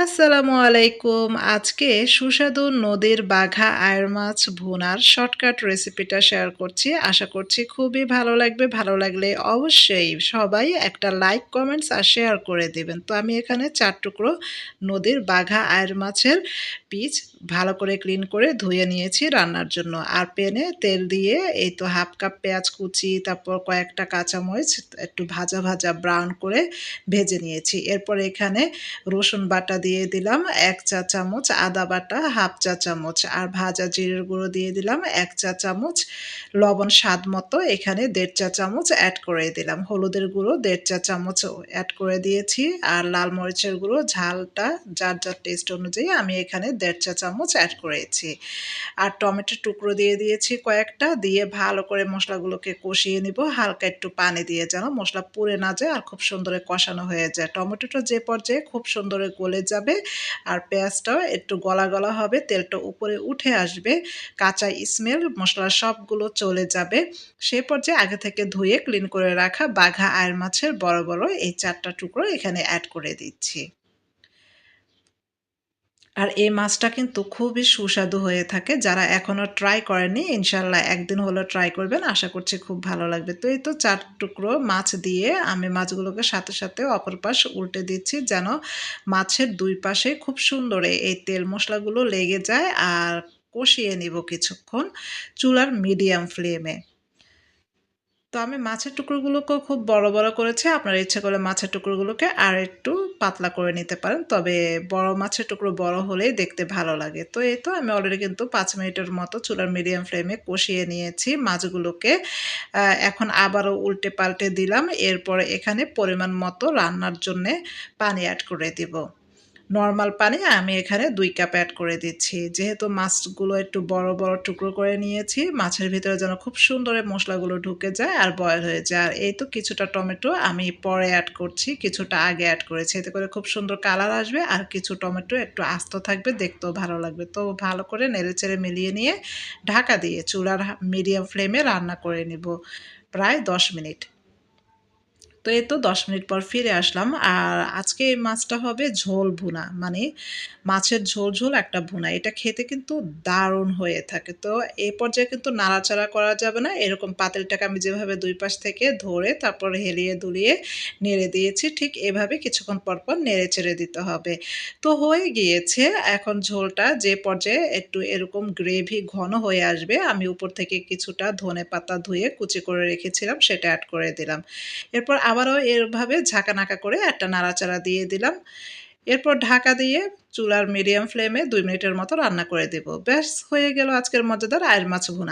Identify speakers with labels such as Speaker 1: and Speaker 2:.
Speaker 1: আসসালামু আলাইকুম। আজকে সুস্বাদু নদীর বাঘা আয়ের মাছ ভুনার শর্টকাট রেসিপিটা শেয়ার করছি। আশা করছি খুবই ভালো লাগবে। ভালো লাগলে অবশ্যই সবাই একটা লাইক, কমেন্টস আর শেয়ার করে দেবেন। তো আমি এখানে চার টুকরো নদীর বাঘা আয়ের মাছের পিচ ভালো করে ক্লিন করে ধুয়ে নিয়েছি রান্নার জন্য। আর পেনে তেল দিয়ে এই তো হাফ কাপ পেঁয়াজ কুচি, তারপর কয়েকটা কাঁচামরিচ একটু ভাজা ভাজা ব্রাউন করে ভেজে নিয়েছি। এরপর এখানে রসুন বাটা দিয়ে দিলাম এক চা চামচ আদা বাটা, হাফ চা চামচ আর ভাজা জিরের গুঁড়ো দিয়ে দিলাম এক চা চামচ লবণ স্বাদ মতো। এখানে দেড় চা চামচ অ্যাড করে দিলাম। হলুদের গুঁড়ো দেড় চা চামচ অ্যাড করে দিয়েছি আর লাল মরিচের গুঁড়ো ঝালটা যার যার টেস্ট অনুযায়ী আমি এখানে দেড় চা চামচ অ্যাড করেছি। আর টমেটোর টুকরো দিয়ে দিয়েছি কয়েকটা। দিয়ে ভালো করে মশলাগুলোকে কষিয়ে নিব। হালকা একটু পানি দিয়ে যেন মশলা পুড়ে না যায় আর খুব সুন্দর কষানো হয়ে যায়। টমেটোটা যে পর্যায়ে খুব সুন্দর গলে যাবে। আর পেঁয়াজটাও একটু গলা গলা হবে, তেলটা উপরে উঠে আসবে, কাঁচা স্মেল মশলা সবগুলো চলে যাবে। সে পর্যায়ে আগে থেকে ধুয়ে ক্লিন করে রাখা বাঘা আয়ের মাছের বড় বড় এই চারটা টুকরো এখানে অ্যাড করে দিচ্ছি। আর এই মাছটা কিন্তু খুবই সুস্বাদু হয়ে থাকে। যারা এখনও ট্রাই করেনি ইনশাল্লাহ একদিন হলো ট্রাই করবেন। আশা করছি খুব ভালো লাগবে। তো এই তো চার টুকরো মাছ দিয়ে আমি মাছগুলোকে সাথে সাথে অপর পাশ উল্টে দিচ্ছি যেন মাছের দুই পাশে খুব সুন্দরে এই তেল মশলাগুলো লেগে যায় আর কষিয়ে নিব কিছুক্ষণ চুলার মিডিয়াম ফ্লেমে তো আমি মাছের টুকরোগুলোকেও খুব বড় বড় করেছি। আপনার ইচ্ছে করলে মাছের টুকরোগুলোকে আর একটু পাতলা করে নিতে পারেন। তবে বড় মাছের টুকরো বড় হলেই দেখতে ভালো লাগে। তো এই তো আমি অলরেডি কিন্তু পাঁচ মিনিটের মতো চুলার মিডিয়াম ফ্লেমে কষিয়ে নিয়েছি মাছগুলোকে। এখন আবারও উল্টে পাল্টে দিলাম। এরপরে এখানে পরিমাণ মতো রান্নার জন্যে পানি অ্যাড করে দিব। নর্মাল পানি আমি এখানে দুই কাপ অ্যাড করে দিচ্ছি। যেহেতু মাছগুলো একটু বড় বড় টুকরো করে নিয়েছি, মাছের ভিতরে যেন খুব সুন্দর মশলাগুলো ঢুকে যায় আর বয়ল হয়ে যায়। আর এই তো কিছুটা টমেটো আমি পরে অ্যাড করছি, কিছুটা আগে অ্যাড করেছি। এতে করে খুব সুন্দর কালার আসবে আর কিছু টমেটো একটু আস্ত থাকবে, দেখতেও ভালো লাগবে। তো ভালো করে নেড়ে চেড়ে মিলিয়ে নিয়ে ঢাকা দিয়ে চুলার মিডিয়াম ফ্লেমে রান্না করে নিব। প্রায় দশ মিনিট। তো এই তো দশ মিনিট পর ফিরে আসলাম। আর আজকে এই মাছটা হবে ঝোল ভুনা মানে মাছের ঝোল ঝোল একটা ভুনা। এটা খেতে কিন্তু দারুণ হয়ে থাকে। তো এ পর্যায়ে কিন্তু নাড়াচাড়া করা যাবে না। এরকম পাতিলটাকে আমি যেভাবে দুই পাশ থেকে ধরে তারপর হেলিয়ে দুলিয়ে নেড়ে দিয়েছি, ঠিক এভাবে কিছুক্ষণ পর পর নেড়ে চেড়ে দিতে হবে। তো হয়ে গিয়েছে। এখন ঝোলটা যে পর্যায়ে একটু এরকম গ্রেভি ঘন হয়ে আসবে, আমি উপর থেকে কিছুটা ধনে পাতা ধুয়ে কুচি করে রেখেছিলাম, সেটা অ্যাড করে দিলাম। এরপর আবারও এরভাবে ঝাঁকানাকা করে একটা নাড়াচাড়া দিয়ে দিলাম। এরপর ঢাকা দিয়ে চুলার মিডিয়াম ফ্লেমে দুই মিনিটের মতো রান্না করে দেব। ব্যাস, হয়ে গেল আজকের মজাদার আয়ের মাছ ভুনা।